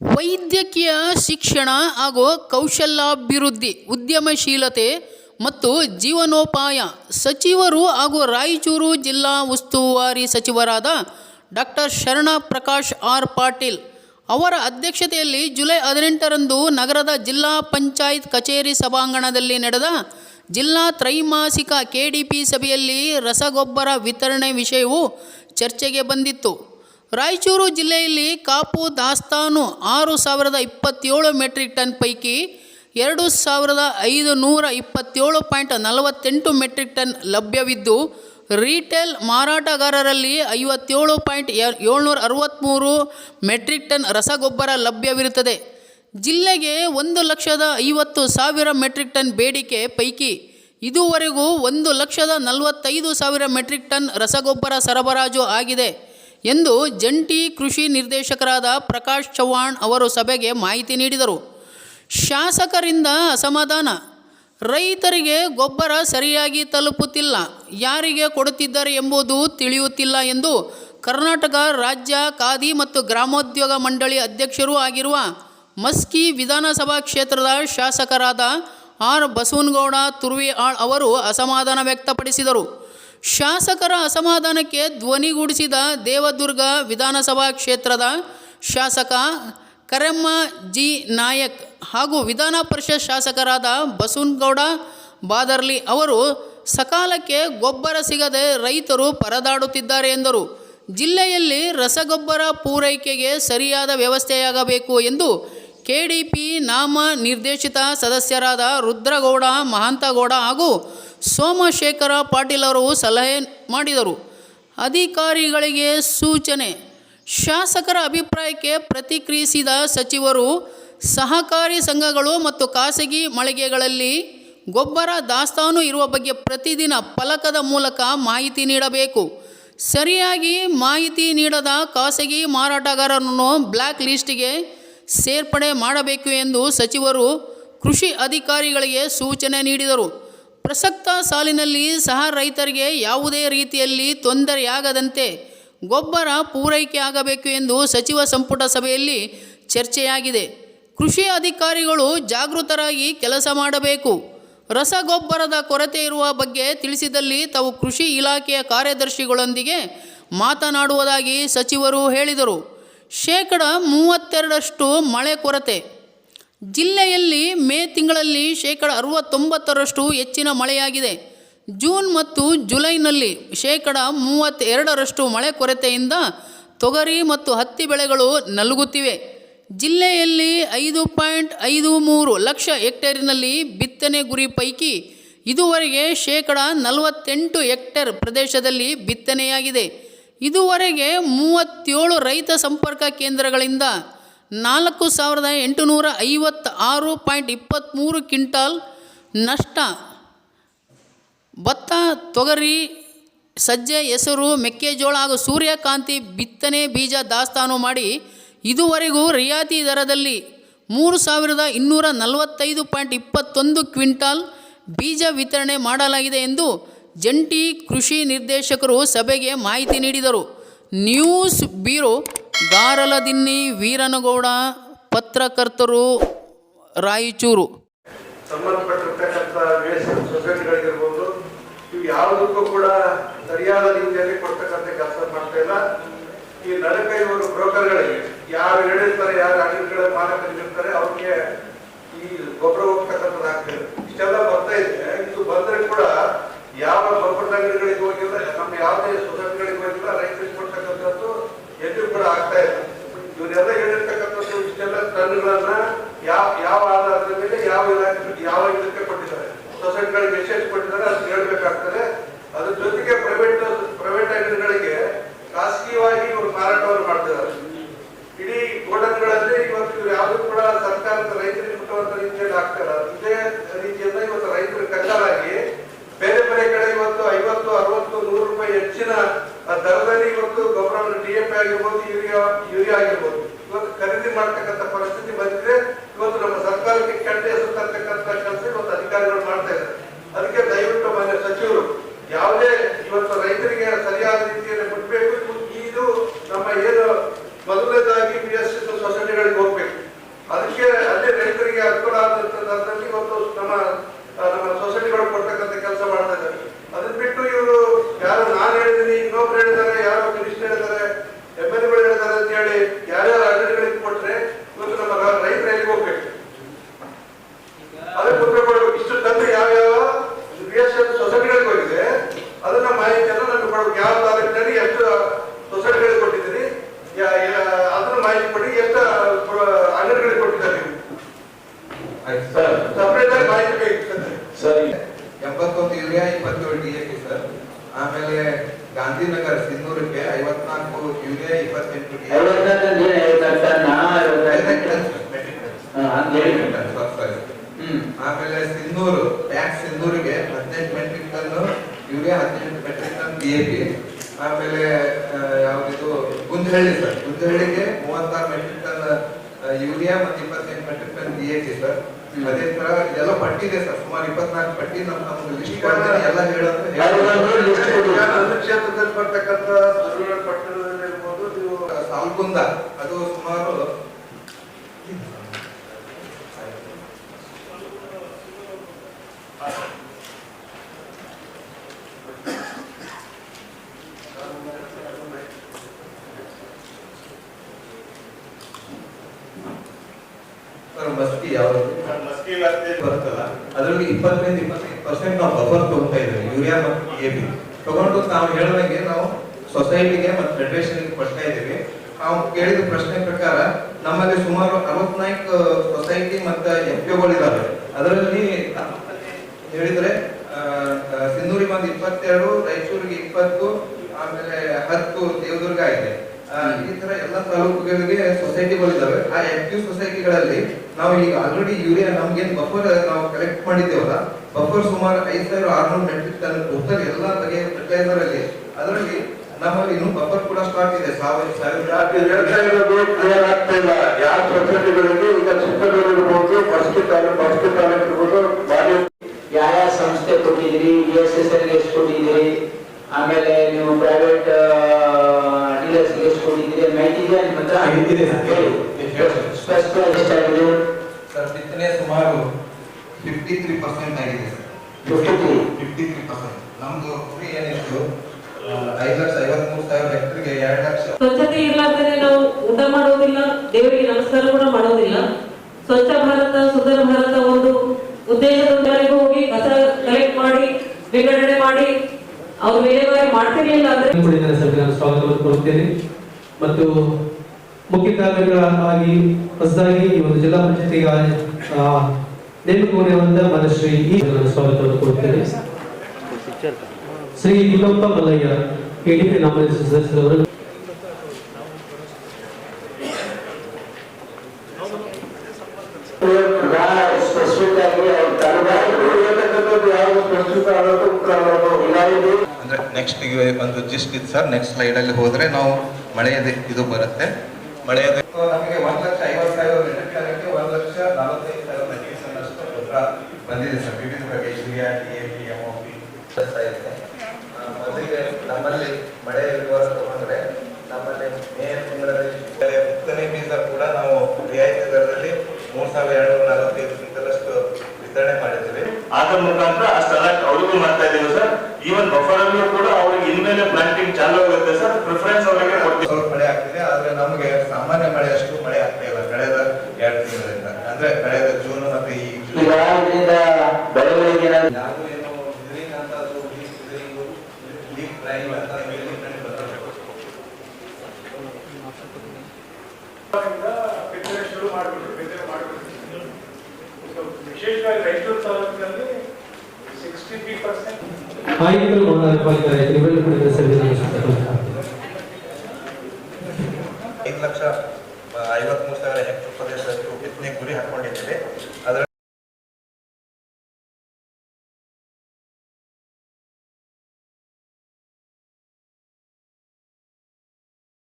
ವೈದ್ಯಕೀಯ ಶಿಕ್ಷಣ ಹಾಗೂ ಕೌಶಲ್ಯಾಭಿವೃದ್ಧಿ, ಉದ್ಯಮಶೀಲತೆ ಮತ್ತು ಜೀವನೋಪಾಯ ಸಚಿವರು ಹಾಗೂ ರಾಯಚೂರು ಜಿಲ್ಲಾ ಉಸ್ತುವಾರಿ ಸಚಿವರಾದ ಡಾಕ್ಟರ್ ಶರಣ ಪ್ರಕಾಶ್ ಆರ್. ಪಾಟೀಲ್ ಅವರ ಅಧ್ಯಕ್ಷತೆಯಲ್ಲಿ ಜುಲೈ ಹದಿನೆಂಟರಂದು ನಗರದ ಜಿಲ್ಲಾ ಪಂಚಾಯತ್ ಕಚೇರಿ ಸಭಾಂಗಣದಲ್ಲಿ ನಡೆದ ಜಿಲ್ಲಾ ತ್ರೈಮಾಸಿಕ ಕೆಡಿಪಿ ಸಭೆಯಲ್ಲಿ ರಸಗೊಬ್ಬರ ವಿತರಣೆ ವಿಷಯವು ಚರ್ಚೆಗೆ ಬಂದಿತ್ತು. ರಾಯಚೂರು ಜಿಲ್ಲೆಯಲ್ಲಿ ಕಾಪು ದಾಸ್ತಾನು ಆರು ಸಾವಿರದ ಇಪ್ಪತ್ತೇಳು ಮೆಟ್ರಿಕ್ ಟನ್ ಪೈಕಿ ಎರಡು ಸಾವಿರದ ಐದು ನೂರ ಇಪ್ಪತ್ತೇಳು ಪಾಯಿಂಟ್ ನಲವತ್ತೆಂಟು ಮೆಟ್ರಿಕ್ ಟನ್ ಲಭ್ಯವಿದ್ದು, ರೀಟೇಲ್ ಮಾರಾಟಗಾರರಲ್ಲಿ ಐವತ್ತೇಳು ಪಾಯಿಂಟ್ ಏಳ್ನೂರ ಅರವತ್ತ್ಮೂರು ಮೆಟ್ರಿಕ್ ಟನ್ ರಸಗೊಬ್ಬರ ಲಭ್ಯವಿರುತ್ತದೆ. ಜಿಲ್ಲೆಗೆ ಒಂದು ಲಕ್ಷದ ಐವತ್ತು ಸಾವಿರ ಮೆಟ್ರಿಕ್ ಟನ್ ಬೇಡಿಕೆ ಪೈಕಿ ಇದುವರೆಗೂ ಒಂದು ಲಕ್ಷದ ನಲವತ್ತೈದು ಸಾವಿರ ಮೆಟ್ರಿಕ್ ಟನ್ ರಸಗೊಬ್ಬರ ಸರಬರಾಜು ಆಗಿದೆ. ಎಂದು ಜಂಟಿ ಕೃಷಿ ನಿರ್ದೇಶಕರಾದ ಪ್ರಕಾಶ್ ಚವ್ಹಾಣ್ ಅವರು ಸಭೆಗೆ ಮಾಹಿತಿ ನೀಡಿದರು. ಶಾಸಕರಿಂದ ಅಸಮಾಧಾನ. ರೈತರಿಗೆ ಗೊಬ್ಬರ ಸರಿಯಾಗಿ ತಲುಪುತ್ತಿಲ್ಲ. ಯಾರಿಗೆ ಕೊಡುತ್ತಿದ್ದಾರೆ ಎಂಬುದು ತಿಳಿಯುತ್ತಿಲ್ಲ ಎಂದು ಕರ್ನಾಟಕ ರಾಜ್ಯ ಖಾದಿ ಮತ್ತು ಗ್ರಾಮೋದ್ಯೋಗ ಮಂಡಳಿ ಅಧ್ಯಕ್ಷರೂ ಆಗಿರುವ ಮಸ್ಕಿ ವಿಧಾನಸಭಾ ಕ್ಷೇತ್ರದ ಶಾಸಕರಾದ ಆರ್ ಬಸವನಗೌಡ ತುರ್ವಿಆಳ್ ಅವರು ಅಸಮಾಧಾನ ವ್ಯಕ್ತಪಡಿಸಿದರು. ಶಾಸಕರ ಅಸಮಾಧಾನಕ್ಕೆ ಧ್ವನಿಗೂಡಿಸಿದ ದೇವದುರ್ಗ ವಿಧಾನಸಭಾ ಕ್ಷೇತ್ರದ ಶಾಸಕ ಕರೆಮ್ಮ ಜಿ ನಾಯಕ್ ಹಾಗೂ ವಿಧಾನ ಪರಿಷತ್ ಶಾಸಕರಾದ ಬಸವನಗೌಡ ಬಾದರ್ಲಿ ಅವರು ಸಕಾಲಕ್ಕೆ ಗೊಬ್ಬರ ಸಿಗದೆ ರೈತರು ಪರದಾಡುತ್ತಿದ್ದಾರೆ ಎಂದರು. ಜಿಲ್ಲೆಯಲ್ಲಿ ರಸಗೊಬ್ಬರ ಪೂರೈಕೆಗೆ ಸರಿಯಾದ ವ್ಯವಸ್ಥೆಯಾಗಬೇಕು ಎಂದು ಕೆಡಿಪಿ ನಾಮ ನಿರ್ದೇಶಿತ ಸದಸ್ಯರಾದ ರುದ್ರಗೌಡ, ಮಹಾಂತಗೌಡ ಹಾಗೂ ಸೋಮಶೇಖರ ಪಾಟೀಲ್ ಅವರು ಸಲಹೆ ಮಾಡಿದರು. ಅಧಿಕಾರಿಗಳಿಗೆ ಸೂಚನೆ, ಶಾಸಕರ ಅಭಿಪ್ರಾಯಕ್ಕೆ ಪ್ರತಿಕ್ರಿಯಿಸಿದ ಸಚಿವರು, ಸಹಕಾರಿ ಸಂಘಗಳು ಮತ್ತು ಖಾಸಗಿ ಮಳಿಗೆಗಳಲ್ಲಿ ಗೊಬ್ಬರ, ದಾಸ್ತಾನು ಇರುವ ಬಗ್ಗೆ ಪ್ರತಿದಿನ ಫಲಕದ ಮೂಲಕ ಮಾಹಿತಿ ನೀಡಬೇಕು. ಸರಿಯಾಗಿ ಮಾಹಿತಿ ನೀಡದ ಖಾಸಗಿ ಮಾರಾಟಗಾರರನ್ನು ಬ್ಲ್ಯಾಕ್ ಲಿಸ್ಟಿಗೆ ಸೇರ್ಪಡೆ ಮಾಡಬೇಕು ಎಂದು ಸಚಿವರು ಕೃಷಿ ಅಧಿಕಾರಿಗಳಿಗೆ ಸೂಚನೆ ನೀಡಿದರು. ಪ್ರಸಕ್ತ ಸಾಲಿನಲ್ಲಿ ಸಹ ರೈತರಿಗೆ ಯಾವುದೇ ರೀತಿಯಲ್ಲಿ ತೊಂದರೆಯಾಗದಂತೆ ಗೊಬ್ಬರ ಪೂರೈಕೆ ಆಗಬೇಕು ಎಂದು ಸಚಿವ ಸಂಪುಟ ಸಭೆಯಲ್ಲಿ ಚರ್ಚೆಯಾಗಿದೆ. ಕೃಷಿ ಅಧಿಕಾರಿಗಳು ಜಾಗೃತರಾಗಿ ಕೆಲಸ ಮಾಡಬೇಕು. ರಸಗೊಬ್ಬರದ ಕೊರತೆ ಇರುವ ಬಗ್ಗೆ ತಿಳಿಸಿದಲ್ಲಿ ತಾವು ಕೃಷಿ ಇಲಾಖೆಯ ಕಾರ್ಯದರ್ಶಿಗಳೊಂದಿಗೆ ಮಾತನಾಡುವುದಾಗಿ ಸಚಿವರು ಹೇಳಿದರು. ಶೇಕಡ ಮೂವತ್ತೆರಡರಷ್ಟು ಮಳೆ ಕೊರತೆ ಜಿಲ್ಲೆಯಲ್ಲಿ ಮೇ ತಿಂಗಳಲ್ಲಿ ಶೇಕಡ ಅರವತ್ತೊಂಬತ್ತರಷ್ಟು ಹೆಚ್ಚಿನ ಮಳೆಯಾಗಿದೆ. ಜೂನ್ ಮತ್ತು ಜುಲೈನಲ್ಲಿ ಶೇಕಡ ಮೂವತ್ತೆರಡರಷ್ಟು ಮಳೆ ಕೊರತೆಯಿಂದ ತೊಗರಿ ಮತ್ತು ಹತ್ತಿ ಬೆಳೆಗಳು ನಲುಗುತ್ತಿವೆ. ಜಿಲ್ಲೆಯಲ್ಲಿ ಐದು ಪಾಯಿಂಟ್ ಐದು ಮೂರು ಲಕ್ಷ ಹೆಕ್ಟೇರಿನಲ್ಲಿ ಬಿತ್ತನೆ ಗುರಿ ಪೈಕಿ ಇದುವರೆಗೆ ಶೇಕಡ ನಲವತ್ತೆಂಟು ಹೆಕ್ಟೇರ್ ಪ್ರದೇಶದಲ್ಲಿ ಬಿತ್ತನೆಯಾಗಿದೆ. ಇದುವರೆಗೆ ಮೂವತ್ತೇಳು ರೈತ ಸಂಪರ್ಕ ಕೇಂದ್ರಗಳಿಂದ ನಾಲ್ಕು ಸಾವಿರದ ಎಂಟುನೂರ ಐವತ್ತ ಆರು ಪಾಯಿಂಟ್ ಇಪ್ಪತ್ತ್ಮೂರು ಕ್ವಿಂಟಾಲ್ ನಷ್ಟ. ಭತ್ತ, ತೊಗರಿ, ಸಜ್ಜೆ, ಹೆಸರು, ಮೆಕ್ಕೆಜೋಳ ಹಾಗೂ ಸೂರ್ಯಕಾಂತಿ ಬಿತ್ತನೆ ಬೀಜ ದಾಸ್ತಾನು ಮಾಡಿ ಇದುವರೆಗೂ ರಿಯಾಯಿತಿ ದರದಲ್ಲಿ ಮೂರು ಸಾವಿರದ ಇನ್ನೂರ ನಲವತ್ತೈದು ಪಾಯಿಂಟ್ ಇಪ್ಪತ್ತೊಂದು ಕ್ವಿಂಟಾಲ್ ಬೀಜ ವಿತರಣೆ ಮಾಡಲಾಗಿದೆ ಎಂದು ಜಂಟಿ ಕೃಷಿ ನಿರ್ದೇಶಕರು ಸಭೆಗೆ ಮಾಹಿತಿ ನೀಡಿದರು. ನ್ಯೂಸ್ ಬ್ಯೂರೋ ಗಾರಲದಿನ್ನಿ ವೀರನಗೌಡ, ಪತ್ರಕರ್ತರು, ರಾಯಚೂರು. ಸಂಬಂಧಪಟ್ಟಿರ್ತಕ್ಕಂಥ ಇವು ಯಾವುದಕ್ಕೂ ಕೂಡ ಸರಿಯಾದ ರೀತಿಯಲ್ಲಿ ಕೊಡ್ತಕ್ಕಂಥ ಕೆಲಸ ಮಾಡ್ತಾ ಇಲ್ಲ. ಈ ಇವರು ಬ್ರೋಕರ್ಗಳಿಗೆ, ಯಾರು ಹೇಳಿರ್ತಾರೆ, ಯಾರು ಅಂಗಡಿಗಳ ಮಾಲಕರಿರ್ತಾರೆ ಅವ್ರಿಗೆ ಈ ಗೊಬ್ಬರ ಹೋಗ್ತಕ್ಕಂಥದ್ದು ಹಾಕ್ತಾರೆ ಇಷ್ಟೆಲ್ಲ ಬರ್ತಾ ಇದೆ. ಇದು ಬಂದ್ರೆ ಕೂಡ ಯಾವ ನಮ್ಮ ಯಾವುದೇ ಸೊಸೈಟಿಗಳಿಗೆ ಹೋಗಿಲ್ಲ ರೈತರಿಗೆ ಆಗ್ತಾ ಇಲ್ಲ ಇವನ್ನೆಲ್ಲ ಹೇಳಿರ್ತಕ್ಕಂಥದ್ದು ಇಷ್ಟೆಲ್ಲ ಟನ್ಗಳನ್ನ ಯಾವ ಯಾವ ಆಧಾರದ ಮೇಲೆ ಯಾವ ಇಲಾಖೆ, ಯಾವ ಇದಕ್ಕೆ ಕೊಟ್ಟಿದ್ದಾರೆ. ಸೊಸೈಟಿಗಳಿಗೆ ಮೆಸೇಜ್ ಕೊಟ್ಟಿದ್ದಾರೆ, ಅದು ಹೇಳ್ಬೇಕಾಗ್ತದೆ ಅದ್ರ ಜೊತೆಗೆ ಪ್ರೈವೇಟ್ ಪ್ರೈವೇಟ್ ಅಂಗಡಿಗಳಿಗೆ ಖಾಸಗಿಯಾಗಿ ಇವರು ಮಾರಾಟವನ್ನು ಮಾಡ್ತಿದ್ದಾರೆ ಇಡೀ ಗೋಡನ್ಗಳಲ್ಲಿ ಇವತ್ತು ಇವ್ರು ಯಾವುದು ಕೂಡ ಸರ್ಕಾರದ ರೈತರಿಗೆ ಮುಟ್ಟುವಂತ ರೀತಿಯಲ್ಲಿ ಆಗ್ತಿಲ್ಲ ಇದೇ ರೀತಿಯಿಂದ ಇವತ್ತು ರೈತರು ಕಂಗಾಲಾಗಿ ಬೇರೆ ಬೇರೆ ಕಡೆ ಇವತ್ತು ಐವತ್ತು ಅರವತ್ತು ನೂರು ರೂಪಾಯಿ ಹೆಚ್ಚಿನ ಆ ದರದಲ್ಲಿ ಇವತ್ತು ಗೊಬ್ಬರವನ್ನು ಡಿಎಪಿ ಆಗಿರ್ಬೋದು ಯೂರಿಯಾ ಯೂರಿಯಾ ಆಗಿರ್ಬೋದು ಇವತ್ತು ಖರೀದಿ ಮಾಡ್ತಕ್ಕಂಥ ಪರಿಸ್ಥಿತಿ ಬಂದಿದೆ ಇವತ್ತು ನಮ್ಮ ಸರ್ಕಾರಕ್ಕೆ ಕೆಟ್ಟ ಹೆಸರು ತರ್ತಕ್ಕಂಥ ಕೆಲಸ ಅಧಿಕಾರಿಗಳು ಮಾಡ್ತಾ ಇದ್ದಾರೆ ಅದಕ್ಕೆ ದಯವಿಟ್ಟು ಮಾನ್ಯ ಸಚಿವರು ಯಾವುದೇ ಇವತ್ತು ರೈತರಿಗೆ ಸರಿಯಾದ ರೀತಿಯಲ್ಲಿ ಮುಟ್ಟಬೇಕು ಇದು ನಮ್ಮ ಏನು ಮೊದಲನೇದಾಗಿ ಬಿ ಎಸ್ ಸೊಸೈಟಿಗಳಿಗೆ ಹೋಗ್ಬೇಕು ಗೌಡ್ರು ಹೇಳಿದ್ದಾರೆ ಯಾರೋ ಕನಿಷ್ಠ ಹೇಳಿದ್ದಾರೆ ಎಂ ಎಲ್ ಎಗಳು ಹೇಳಿದ್ದಾರೆ ಅಂತ ಹೇಳಿ ಯಾರ್ಯಾರು ಅಂಗಡಿಗಳಿಗೆ ಕೊಟ್ರೆ ಇವತ್ತು ನಮ್ಮ ರ- ರೈತರು ಎಲ್ಲಿಗೆ ಹೋಗ್ಬೇಕು ಅದಕ್ಕೆ ಉತ್ತರ ಕೊಡ್ಬೇಕು ಇಷ್ಟು ತಂದು ಯಾವ ಯಾವ ಬಿ ಎಸ್ ಎಫ್ ಸೊಸೈಟಿಗಳಿಗೆ ಹೋಗಿದೆ ಅದನ್ನ ಮಾಹಿತಿಯನ್ನು ನಮ್ಗೆ ಕೊಡ್ಬೇಕು ಯಾವ ತಾಲೂಕಿನಲ್ಲಿ ಎಷ್ಟು ಸೊಸೈಟಿಗಳಿಗೆ ಕೊಟ್ಟಿದ್ದೀರಿ ಯಾ- ಯಾ- ಅದನ್ನ ಮಾಹಿತಿ ಕೊಡಿ ಎಷ್ಟು ಅಂಗಡಿಗಳಿಗೆ ಕೊಟ್ಟಿದ್ದಾರೆ ಸರ್ ಸಪರೇಟ್ ಆಗಿ ಮಾಹಿತಿ ಬೇಕು ಸದ್ಯ. ಸರ್ ಎಂಬತ್ತೊಂದು ಯೂರಿಯಾ ಇಪ್ಪತ್ತೇಳು ಡಿ ಎ ಪಿ ಸರ್ ಆಮೇಲೆ ಗಾಂಧಿನಗರ ಸಿನ್ನೂರಕ್ಕೆ ಐವತ್ನಾಲ್ಕು ಯೂರಿಯಾ ಇಪ್ಪತ್ತೆಂಟು ಡಿ ಎ ಐವತ್ತರಲ್ಲಿ ಐವತ್ತನ್ನ ಐವತ್ತ ಹಾ, ಹಂಗ್ ಹೇಳಿ. ಹ್ಮ್ ಆಮೇಲೆ ಸಿನ್ನೂರು ಟ್ಯಾಂಕ್ ಸಿನ್ನೂರಿಗೆ ಹದಿನೆಂಟು ಮೆಟ್ರಿಕ್ ಟನ್ ಯೂರಿಯಾ ಹದಿನೆಂಟು metric ton D A P ಆಮೇಲೆ ಆ, ಯಾವ್ದಿದು ಗುಂಜಹಳ್ಳಿ ಸರ್ ಗುಂಜಹಳ್ಳಿಗೆ ಮೂವತ್ತಾರು ಮೆಟ್ರಿಕ್ ಟನ್ ಆ, ಯೂರಿಯಾ ಮತ್ತು ಇಪ್ಪತ್ತೆಂಟು metric ton D A P sir ಅದೇ ತರ ಇದೆಲ್ಲ ಪಟ್ಟಿ ಇದೆ ಸರ್. ಸುಮಾರು ಇಪ್ಪತ್ನಾಲ್ಕು ಪಟ್ಟಿ ನಮ್ಮ ನಮ್ಗೆ ಲಿಸ್ಟ್ ಕೊಡ್ತೀನಿ. ಎಲ್ಲ ಹೇಳೋದು ಕ್ಷೇತ್ರದಲ್ಲಿ ಬರ್ತಕ್ಕಂಥ ಪಟ್ಟಣದಲ್ಲಿ ಇರ್ಬೋದು ನೀವು ಅದು ಸುಮಾರು ಸರ್ ಮಸ್ಕಿ ಯಾವುದು ಬರುತ್ತಲ್ಲ ಅದರಲ್ಲಿ ಇಪ್ಪತ್ತರಿಂದ ಇಪ್ಪತ್ತೈದು ಪರ್ಸೆಂಟ್ ನಾವು ಬಫರ್ ತಗೊಳ್ತಾ ಇದ್ದೇವೆ, ಯೂರಿಯಾ ಮತ್ತು ಎ ಬಿ ತಗೊಂಡು ನಾವು ಹೇಳಿದಂಗೆ ನಾವು ಸೊಸೈಟಿಗೆ ಮತ್ತು ಫೆಡರೇಷನ್ಗೆ ಕೊಡ್ತಾ ಇದ್ದೀವಿ. ನಾವು ಕೇಳಿದ ಪ್ರಶ್ನೆ ಪ್ರಕಾರ ನಮ್ಮಲ್ಲಿ ಸುಮಾರು ಅರವತ್ನಾಲ್ಕು ಸೊಸೈಟಿ ಮತ್ತು ಎಫ್ ಪಿಗಳಿದ್ದಾವೆ ಅದರಲ್ಲಿ ಹೇಳಿದ್ರೆ ಸಿಂಧೂರಿಗೆ ಒಂದು ಇಪ್ಪತ್ತೆರಡು, ರಾಯಚೂರಿಗೆ ಇಪ್ಪತ್ತು, ಆಮೇಲೆ ಹತ್ತು, ದೇವದುರ್ಗ ಇದೆ. ಈ ತರ ಎಲ್ಲ ತಾಲೂಕುಗಳಿಗೆ ಸೊಸೈಟಿಗಳಿದ್ದಾವೆ ಆ ಆಕ್ಟಿವ್ ಸೊಸೈಟಿಗಳಲ್ಲಿ ನಾವು ಈಗ ಆಲ್ರೆಡಿ ಯೂರಿಯಾ ನಮ್ಗೆ ಬಫರ್ ನಾವು ಕಲೆಕ್ಟ್ ಮಾಡಿದ್ದೇವಲ್ಲ ಬಫರ್ ಸುಮಾರು ಐದ್ ಸಾವಿರ ಆರ್ನೂರು ಮೆಟ್ರಿಕ್ ಟನ್ ಟೋಟಲ್ ಎಲ್ಲ ಬಗೆಯ ಫರ್ಟಿಲೈಸರ್ ಅಲ್ಲಿ ಅದರಲ್ಲಿ ನಮ್ಮಲ್ಲಿ ಇನ್ನೂ ಬಫರ್ ಕೂಡ ಸ್ಟಾಕ್ ಇದೆ ಸಾವಿರ ಸಾವಿರ ಯಾಕೆ ಹೇಳ್ತಾ ಇರೋದು ಕ್ಲಿಯರ್ ಆಗ್ತಾ ಇಲ್ಲ ಯಾವ ಸೊಸೈಟಿಗಳಿಗೆ ಈಗ ಚಿಕ್ಕದೂರು ಇರ್ಬೋದು ಬಸ್ಕಿ ತಾಲೂಕು ಬಸ್ಕಿ ತಾಲೂಕು ಇರ್ಬೋದು ಬಾರಿ ಯಾವ ಯಾವ ಸಂಸ್ಥೆ ಕೊಟ್ಟಿದ್ದೀರಿ ಬಿ ಎಸ್ ಎಸ್ ಎಲ್ ಎಷ್ಟು ಕೊಟ್ಟಿದ್ದೀರಿ ಆಮೇಲೆ ನೀವು ಪ್ರೈವೇಟ್ ಡೀಲರ್ಸ್ ಎಷ್ಟು ಕೊಟ್ಟಿದ್ದೀರಿ ಮಾಹಿತಿ ಇದೆಯಾ ನಿಮ್ಮ ಹತ್ರ ಇದೆ ಸರ್. ಹೇಳಿ. ಸ್ಪಷ್ಟ ಎಷ್ಟಾಗಿದೆ ಸರ್ ಬಿತ್ತನೆ ಸುಮಾರು ಫಿಫ್ಟಿ ತ್ರೀ ಪರ್ಸೆಂಟ್ ಆಗಿದೆ ಸರ್. 53? ಫಿಫ್ಟಿ ತ್ರೀ ಪರ್ಸೆಂಟ್ ನಮ್ದು ಕುರಿ ಏನಿತ್ತು ಆ, ಐದು ಲಕ್ಷ ಐವತ್ಮೂರು ಸಾವಿರ ಹೆಕ್ಟರ್ಗೆ ಎರಡು ಲಕ್ಷ. ಸ್ವಚ್ಛತೆ ಇರ್ಲಾರ್ದೇನೆ ನಾವು ಊಟ ಮಾಡೋದಿಲ್ಲ ದೇವರಿಗೆ ನಮಸ್ಕಾರ ಕೂಡ ಮಾಡೋದಿಲ್ಲ. ಸ್ವಚ್ಛ ಭಾರತ ಸುಂದರ ಭಾರತ ಒಂದು ಉದ್ದೇಶದೊಂದಿಗೆ ಹೋಗಿ ಕಸ ಕಲೆಕ್ಟ್ ಮಾಡಿ ವಿಂಗಡಣೆ ಮಾಡಿ ಅವ್ರು ವಿಲೇವಾರಿ ಮಾಡ್ತಿರ್ಲಿಲ್ಲ ಅಂದ್ರೆ ಸಭೆ ನಾನು ಸ್ವಾಗತವನ್ನು ಕೊಡುತ್ತೇನೆ ಮತ್ತು ಮುಖ್ಯ ಕಾರ್ಯಗಳಾಗಿ ಹೊಸದಾಗಿ ಈ ಒಂದು ಜಿಲ್ಲಾ ಪಂಚಾಯತಿಗೆ ನೇಮಕಗೊಂಡಿರುವಂತಹ ಮನಶ್ರೀ ಈ ನಾನು ಸ್ವಾಗತವನ್ನು ಕೋರುತ್ತೇನೆ. ಶ್ರೀ ಗುಂಡಪ್ಪ ಮಲ್ಲಯ್ಯ ಕೆಡಿಪಿ ಸದಸ್ಯರವರು ಇಲಾಖೆ ನೆಕ್ಸ್ಟ್ ಒಂದು ಜಿಸ್ಟ್ ಇತ್ತು ಸರ್ ನೆಕ್ಸ್ಟ್ ಸ್ಲೈಡ್ ಅಲ್ಲಿ ಹೋದ್ರೆ ನಾವು ಮಳೆಯದ ಇದು ಬರುತ್ತೆ. ಮಳೆಯದ ನಮಗೆ ಒಂದ್ ಲಕ್ಷ ಐವತ್ತು ಸಾವಿರ ಮೆಟ್ರಿಕ್ ಟನ್ಗೆ ಒಂದ್ ಲಕ್ಷ ನಲವತ್ತೈದು. ಟನ್ ಬಂದಿದೆ ಸರ್. ವಿವಿಧ urea D A P M O P ಇದೆ. ಮೊದಲಿಗೆ ನಮ್ಮಲ್ಲಿ ಮಳೆ ಇರುವ ತಗೊಂಡ್ರೆ ನಮ್ಮಲ್ಲಿ ಮೇ ತಿಂಗಳಲ್ಲಿ ಬೀಜ ಕೂಡ ನಾವು ರಿಯಾಯಿತಿ ದರದಲ್ಲಿ ಮೂರು ಸಾವಿರದ ಏಳ್ನೂರ ನಲವತ್ತೈದು ಕ್ವಿಂಟಲಷ್ಟು ವಿತರಣೆ ಮಾಡಿದ್ದೀವಿ. ಅದರ ಮುಖಾಂತರ ಅಷ್ಟೆಲ್ಲ ಅವ್ರಿಗೂ ಮಾಡ್ತಾ ಇದ್ದೀವಿ ಸರ್. ಈವನ್ ಬಫರ್ ಅಲ್ಲೂ ಕೂಡ ಅವ್ರಿಗೆ ಇನ್ಮೇಲೆ ಪ್ಲಾಂಟಿಂಗ್ ಚಾಲು ಆಗುತ್ತೆ ಸರ್. ಪ್ರಿಫರೆನ್ಸ್ ಅವರಿಗೆ ಕೊಡ್ತೀವಿ. ಮಳೆ ಆಗ್ತಿದೆ ಆದ್ರೆ ನಮಗೆ ಸಾಮಾನ್ಯ ಮಳೆ ಅಷ್ಟು ಮಳೆ ಆಗ್ತಾ ಇಲ್ಲ ಕಳೆದ ಎರಡು ತಿಂಗಳಿಂದ. ಅಂದ್ರೆ ಕಳೆದ ವಿಶೇಷವಾಗಿ ರೈತರು ತಾಲೂಕಿನಲ್ಲಿ ಸಿಕ್ಸ್ಟಿ ತ್ರೀ ಪರ್ಸೆಂಟ್